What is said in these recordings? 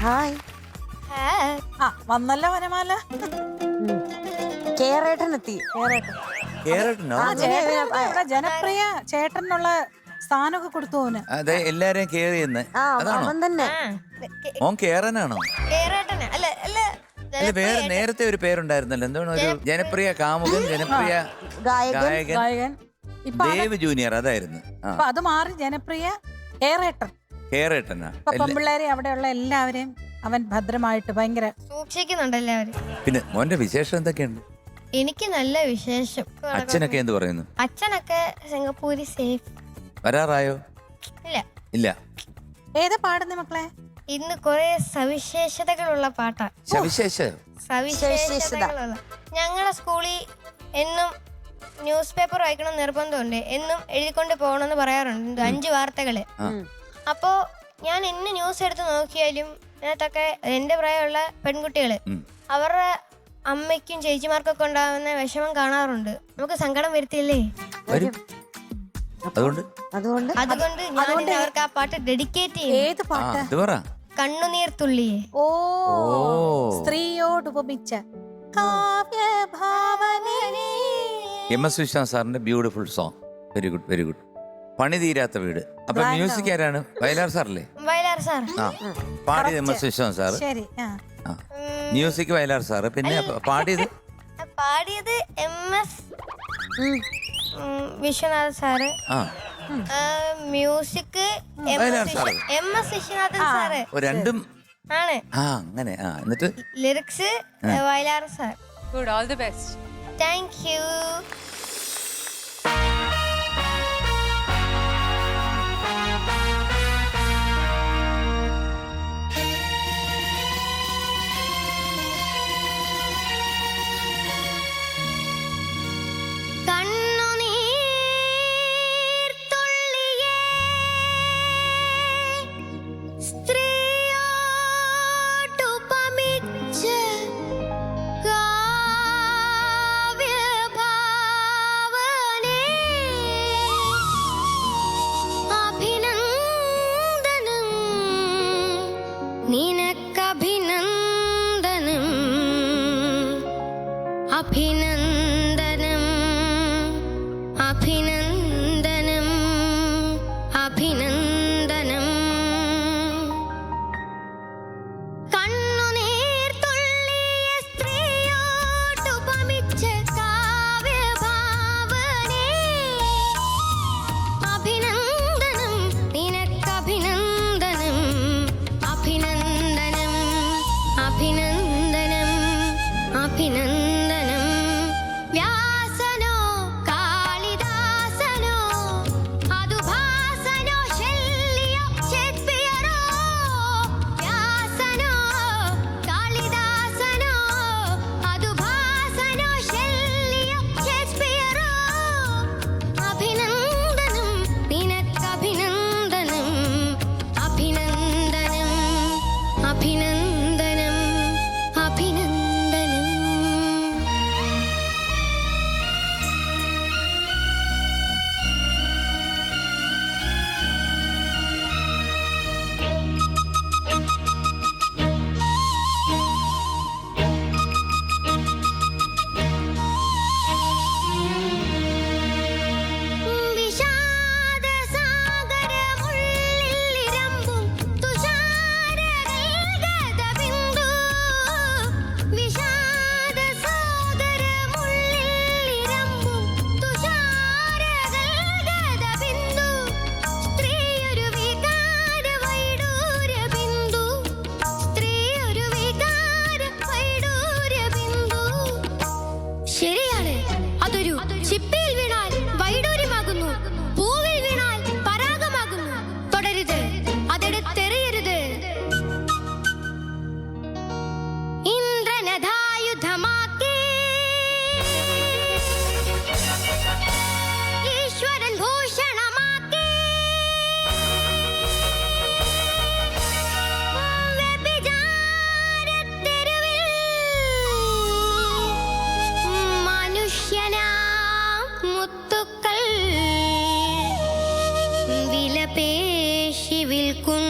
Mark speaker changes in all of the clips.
Speaker 1: Hi.
Speaker 2: ആ വന്നല്ലോ വനമാല?
Speaker 1: കേരേട്ടൻ. എത്തി
Speaker 2: ആ ചേട്ടൻ ഇവിടെ ജനപ്രിയ ചേട്ടനുള്ള സ്ഥാനമൊക്കെ കൊടുത്തു അവന്
Speaker 3: അതെ എല്ലാരെയും കേറി കേറാനാണോ
Speaker 1: ആ
Speaker 3: അതാണോ?
Speaker 1: അവൻ തന്നെ
Speaker 3: മോൻ കേറനാണോ?
Speaker 4: കേരട്ടന് അല്ല അല്ല
Speaker 3: അല്ല വേറെ നേരത്തെ ഒരു പേരുണ്ടായിരുന്നല്ലോ. എന്താണ് ഒരു ജനപ്രിയ കാമുകൻ ജനപ്രിയ
Speaker 1: ഗായകൻ.
Speaker 3: ഗായകൻ.
Speaker 2: ഗായകൻ. ഇപ്പൊ
Speaker 3: ദേവ് ജൂനിയർ അതായിരുന്നു. ആ.
Speaker 2: ഇപ്പൊ അത് മാറി ജനപ്രിയ കേറേട്ടൻ
Speaker 3: കേറേട്ടനാ.
Speaker 2: ഇപ്പൊ
Speaker 3: എല്ലാ-
Speaker 2: പെമ്പിള്ളേരെ അവിടെയുള്ള എല്ലാവരെയും അവൻ ഭദ്രമായിട്ട് ഭയങ്കര
Speaker 4: സൂക്ഷിക്കുന്നുണ്ടല്ലേ അവർ
Speaker 3: പിന്നെ മോന്റെ വിശേഷം എന്തൊക്കെയുണ്ട്?
Speaker 4: എനിക്ക് നല്ല വിശേഷം.
Speaker 3: അച്ഛനൊക്കെ എന്ത് പറയുന്നു?
Speaker 4: അച്ഛനൊക്കെ സിംഗപ്പൂരി സേഫ്
Speaker 3: വരാറായോ?
Speaker 4: ഇല്ല.
Speaker 3: ഇല്ല.
Speaker 2: ഏതാ പാടുന്ന മക്കളെ?
Speaker 4: ഇന്ന് കുറെ സവിശേഷതകളുള്ള പാട്ടാ.
Speaker 3: സവിശേഷ
Speaker 4: സവിശേഷതകളുള്ള. ഞങ്ങളെ സ്കൂളിൽ എന്നും ന്യൂസ് പേപ്പർ വായിക്കണം നിർബന്ധമുണ്ട്. എന്നും എഴുതിക്കൊണ്ട് പോകണമെന്ന് പറയാറുണ്ട്. അഞ്ച്
Speaker 3: വാർത്തകൾ.
Speaker 4: അപ്പോ ഞാൻ എന്നെ ന്യൂസ് എടുത്ത് നോക്കിയാലും അതിനകത്തൊക്കെ എന്റെ പ്രായമുള്ള പെൺകുട്ടികൾ
Speaker 3: ഉം.
Speaker 4: അവരുടെ അമ്മയ്ക്കും ചേച്ചിമാർക്കൊക്കെ ഉണ്ടാകുന്ന വിഷമം കാണാറുണ്ട്. നമുക്ക് സങ്കടം വരുത്തില്ലേ
Speaker 3: വരും. അതുകൊണ്ട്?
Speaker 1: അതുകൊണ്ട്?
Speaker 4: അതുകൊണ്ട് ഞാൻ അവർക്ക് ആ പാട്ട് ഡെഡിക്കേറ്റ്
Speaker 2: ഏത് പാട്ട്?
Speaker 3: പറ.
Speaker 4: കണ്ണുനീർ തുള്ളിയെ.
Speaker 2: ഓ. സ്ത്രീയോട് ഉപമിച്ച കാവ്യഭാവനേ.
Speaker 3: എം എസ് വിശ്വനാഥ് സാറിന്റെ beautiful song very good very good പണി തീരാത്ത വീട്. അപ്പൊ മ്യൂസിക് ആരാണ്? വയലാർ സാറല്ലേ?
Speaker 4: വയലാർ സാർ.
Speaker 3: ആ പാടിയത് എം എസ് വിശ്വനാഥ് സാറ്.
Speaker 2: ശരി ആ.
Speaker 3: ആ മ്യൂസിക് വയലാർ സാറ്. പിന്നെ പാടിയത്?
Speaker 4: പാടിയത് എം എസ് വിശ്വനാഥ് സാറ്.
Speaker 3: ആ.
Speaker 4: Music
Speaker 3: Vayalar sir.
Speaker 4: M S Viswanathan sir.
Speaker 3: ഓ, രണ്ടും
Speaker 4: ആണ്.
Speaker 3: ആ അങ്ങനെ ആ എന്നിട്ട്?
Speaker 4: Lyrics Vayalar sir.
Speaker 5: Good all the best
Speaker 4: thank you अभिनंदन വിലപേശി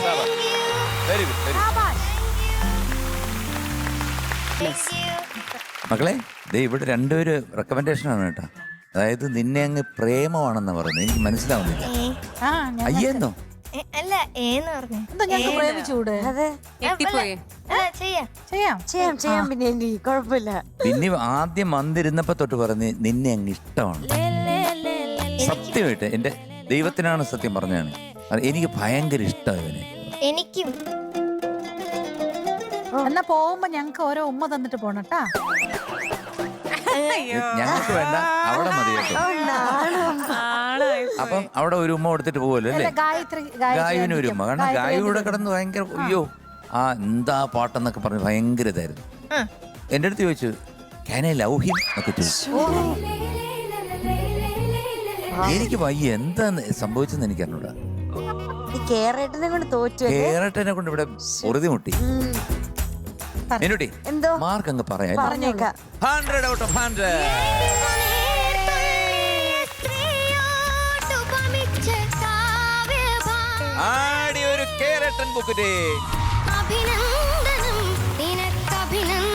Speaker 3: വെരി ഗുഡ് വെരി മക്കളെ ദേ ഇവിടെ രണ്ടുപേര് റെക്കമെൻഡേഷൻ ആണ് കേട്ടോ. അതായത് നിന്നെ അങ്ങ് പ്രേമമാണെന്ന് പറയുന്നത്. എനിക്ക് മനസ്സിലാവുന്നില്ല. അയ്യെന്നോ
Speaker 4: അല്ല ഏന്ന് പറഞ്ഞു.
Speaker 2: എന്താ ഞങ്ങൾക്ക് പ്രേമിച്ചൂടെ
Speaker 1: അതെ. പിന്നെ
Speaker 3: ആദ്യം വന്നിരുന്നപ്പോ തൊട്ട് പറഞ്ഞ് നിന്നെ അങ്ങ് ഇഷ്ടമാണ്. സത്യമായിട്ട് എന്റെ ദൈവത്തിനാണ് സത്യം പറഞ്ഞാണ് എനിക്ക് ഭയങ്കര ഇഷ്ടമാണ് ഇവനെ.
Speaker 4: എനിക്കും.
Speaker 2: എന്നാ പോകുമ്പോ ഞങ്ങക്ക് ഓരോ ഉമ്മ തന്നിട്ട് പോണട്ടാ
Speaker 3: ഞങ്ങൾക്ക് വേണ്ട അവിടെ മതി കേട്ടോ. അപ്പം അവിടെ ഒരു ഉമ്മ കൊടുത്തിട്ട് പോകുമല്ലോ അല്ലേ?
Speaker 2: ഗായത്രി ഗായത്രി
Speaker 3: ഗായുവിന് ഒരു ഉമ്മ. കാരണം
Speaker 2: ഗായുവിടെ
Speaker 3: ഗായു കിടന്ന് ഭയങ്കര അയ്യോ. ആ എന്താ പാട്ടെന്നൊക്കെ പറഞ്ഞ് ഭയങ്കര ഇതായിരുന്നു.
Speaker 4: എന്റെ
Speaker 3: എന്റെ അടുത്ത് ചോദിച്ചു ക്യാൻ ഐ ലവ് ഹിം ഒക്കെ ചോദിച്ചു. എനിക്ക് വയ്യ എന്താ സംഭവിച്ചെന്ന് എനിക്ക് അറിഞ്ഞൂടാ.
Speaker 1: ഈ കേരളത്തിനെ കൊണ്ട് തോറ്റു?
Speaker 3: കേരളത്തിനെ കൊണ്ട് ഇവിടെ മിനുട്ടി
Speaker 1: എന്തോ?
Speaker 3: മാർക്ക് അങ്ങ് പറയാം.
Speaker 1: പറഞ്ഞേക്കാം.
Speaker 3: ഹൺഡ്രഡ് ഔട്ട് ഓഫ് ഹൺഡ്രഡ് ആടി ഒരു കേരട്ടൻ
Speaker 4: ബുക്കിട്ടേ